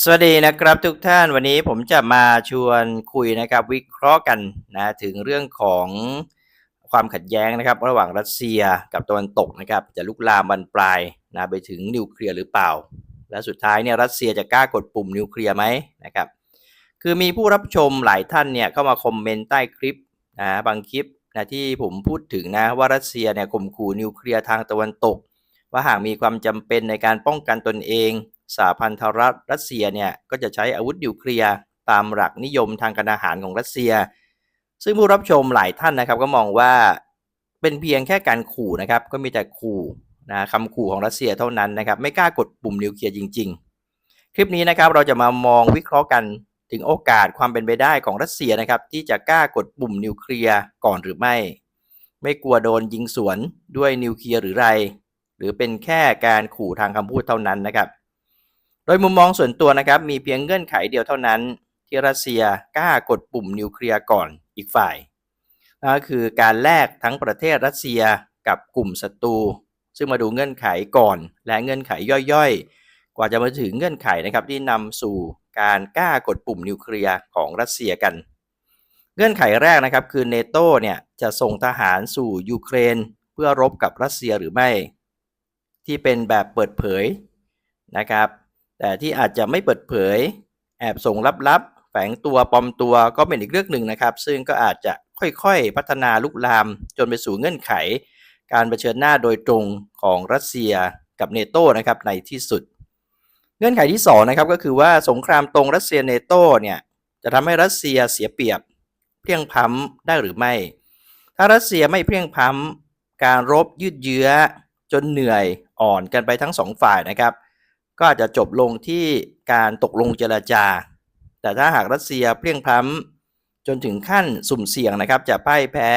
สวัสดีนะครับทุกท่านวันนี้ผมจะมาชวนคุยนะครับวิเคราะห์กันนะถึงเรื่องของความขัดแย้งนะครับ ระหว่างรัสเซียกับตะวันตกนะครับจะลุกลามบานปลายนะไปถึงนิวเคลียร์หรือเปล่า และสุดท้ายเนี่ยรัสเซียจะกล้ากดปุ่มนิวเคลียร์ไหมนะครับคือมีผู้รับชมหลายท่านเนี่ยเข้ามาคอมเมนต์ใต้คลิปนะบางคลิปนะที่ผมพูดถึงนะว่ารัสเซียเนี่ยข่มขู่นิวเคลียร์ทางตะวันตก ว่าหากมีความจำเป็นในการป้องกันตนเอง สหพันธรัฐรัสเซียเนี่ยก็จะใช้อาวุธนิวเคลียร์ตามหลักนิยมทางการอาหารของรัสเซีย ซึ่งผู้รับชมหลายท่านนะครับก็มองว่าเป็นเพียงแค่การขู่นะครับก็มีแต่ขู่นะคำขู่ของรัสเซียเท่านั้นนะครับไม่กล้ากดปุ่มนิวเคลียร์จริง ๆ คลิปนี้นะครับเราจะมามองวิเคราะห์กันถึงโอกาสความเป็นไปได้ของรัสเซียนะครับที่จะกล้ากดปุ่มนิวเคลียร์ก่อนหรือไม่ ไม่กลัวโดนยิงสวนด้วยนิวเคลียร์หรือไร หรือเป็นแค่การขู่ทางคำพูดเท่านั้นนะครับ โดยมุมมองส่วนตัวนะครับมีเพียงเงื่อนไขเดียวเท่านั้น ที่รัสเซียกล้ากดปุ่มนิวเคลียร์ก่อนอีกฝ่ายก็คือการแลกทั้งประเทศรัสเซียกับกลุ่มศัตรูซึ่งมาดูเงื่อนไขก่อนและเงื่อนไขย่อยๆ กว่าจะมาถึงเงื่อนไขนะครับที่นำสู่การกล้ากดปุ่มนิวเคลียร์ของรัสเซียกัน เงื่อนไขแรกนะครับคือเนโตเนี่ยจะส่งทหารสู่ยูเครน เพื่อรบกับรัสเซียหรือไม่ ที่เป็นแบบเปิดเผยนะครับ แต่ที่อาจจะไม่เปิดเผย แอบส่งลับๆ แฝงตัวปลอมตัวก็เป็นอีกเรื่องหนึ่งนะครับ ซึ่งก็อาจจะค่อยๆ พัฒนาลุกลามจนไปสู่เงื่อนไข การเผชิญหน้าโดยตรงของรัสเซียกับเนโตนะครับในที่สุด เงื่อนไขที่2นะครับก็คือว่าสงครามตรงรัสเซียเนโตเนี่ยจะทำให้รัสเซียเสียเปรียบเพียงพล้ำได้หรือไม่ ถ้ารัสเซียไม่เพียงพล้ำการรบยืดเยื้อจนเหนื่อยอ่อนกันไปทั้งสองฝ่ายนะครับ ก็อาจจะจบลงที่การตกลงเจรจา แต่ถ้าหากรัสเซียเพลียงพล้ำจนถึงขั้นสุ่มเสี่ยงนะครับ จะพ่ายแพ้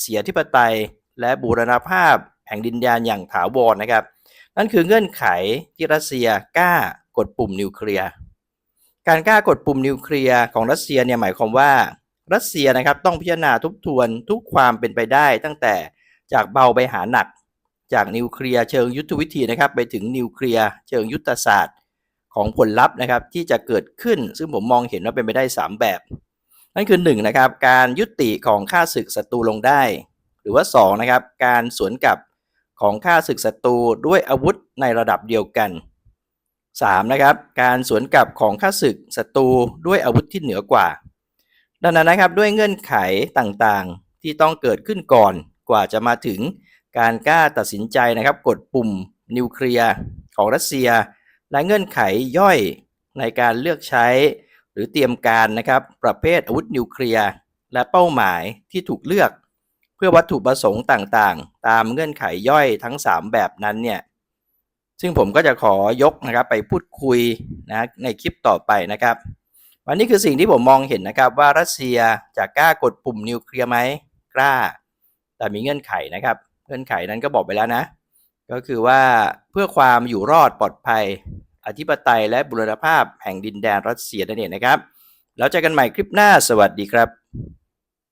เสียทิปไตย และบูรณภาพแห่งดินแดนอย่างถาวรนะครับ นั่นคือเงื่อนไขที่รัสเซียกล้ากดปุ่มนิวเคลียร์การกล้ากดปุ่มนิวเคลียร์ของรัสเซียเนี่ยหมายความว่ารัสเซียนะครับต้องพิจารณาทบทวนทุกความเป็นไปได้ตั้งแต่จากเบาไปหาหนัก จากนิวเคลียร์เชิงยุทธวิธีนะครับไปถึงนิวเคลียร์เชิงยุทธศาสตร์ของผลลัพธ์นะครับที่จะเกิดขึ้น ซึ่งผมมองเห็นว่าเป็นไปได้ 3 แบบ นั่นคือ1นะครับการยุติของค่าศึกศัตรูลงได้ หรือว่า2นะครับการสวนกลับของค่าศึกศัตรูด้วยอาวุธในระดับเดียวกัน 3. นะครับการสวนกลับของค่าศึกศัตรูด้วยอาวุธที่เหนือกว่า ดังนั้นนะครับด้วยเงื่อนไขต่างๆที่ต้องเกิดขึ้นก่อนกว่าจะมาถึง การกล้าตัดสินใจนะครับกดปุ่มนิวเคลียร์ของรัสเซีย และเงื่อนไขย่อยในการเลือกใช้หรือเตรียมการนะครับประเภทอาวุธนิวเคลียร์และเป้าหมายที่ถูกเลือกเพื่อวัตถุประสงค์ต่างๆ ตามเงื่อนไขย่อยทั้ง 3 แบบนั้นเนี่ยซึ่งผมก็จะขอยกนะครับไปพูดคุยนะในคลิปต่อไปนะครับ วันนี้คือสิ่งที่ผมมองเห็นนะครับว่ารัสเซียจะกล้ากดปุ่มนิวเคลียร์ไหมกล้า แต่มีเงื่อนไขนะครับ เงื่อนไขนั้นก็บอกไปแล้วนะ ก็คือว่าเพื่อความอยู่รอดปลอดภัย อธิปไตยและบุรณภาพแห่งดินแดนรัสเซียนั่นเองนะครับ แล้วเจอกันใหม่คลิปหน้าสวัสดีครับ